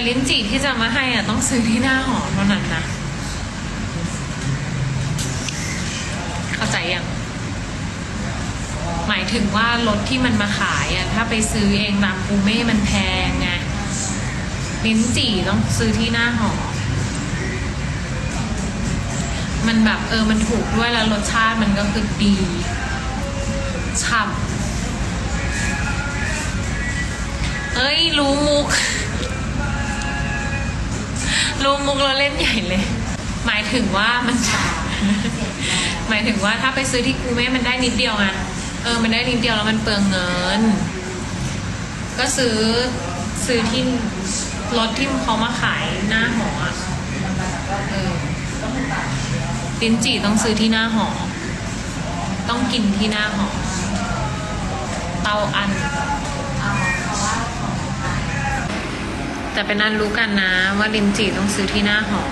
แต่ลิ้นจี่ที่จะมาให้อะต้องซื้อที่หน้าหอเท่านั้นนะ เข้าใจยัง หมายถึงว่ารถที่มันมาขายอะถ้าไปซื้อเองตามปูเม่มันแพงไงลิ้นจี่ต้องซื้อที่หน้าหอ มันแบบเออมันถูกด้วยแล้วรสชาติมันก็คือดีฉ่ำเอ้ย รู้มุก รู้มุกเราเล่นใหญ่เลย หมายถึงว่ามัน หมายถึงว่าถ้าไปซื้อที่กูเม่มันได้นิดเดียวไงเออมันได้นิดเดียวแล้วมันเปลืองเงิน ก็ซื้อซื้อที่รถที่เขามาขายหน้าหออะเออลิ้นจี่ต้องซื้อที่หน้าหอ ต้องกินที่หน้าหอ เตาอัน แต่เป็นอันรู้กันนะ ว่าลิ้นจีต้องซื้อที่หน้าหอ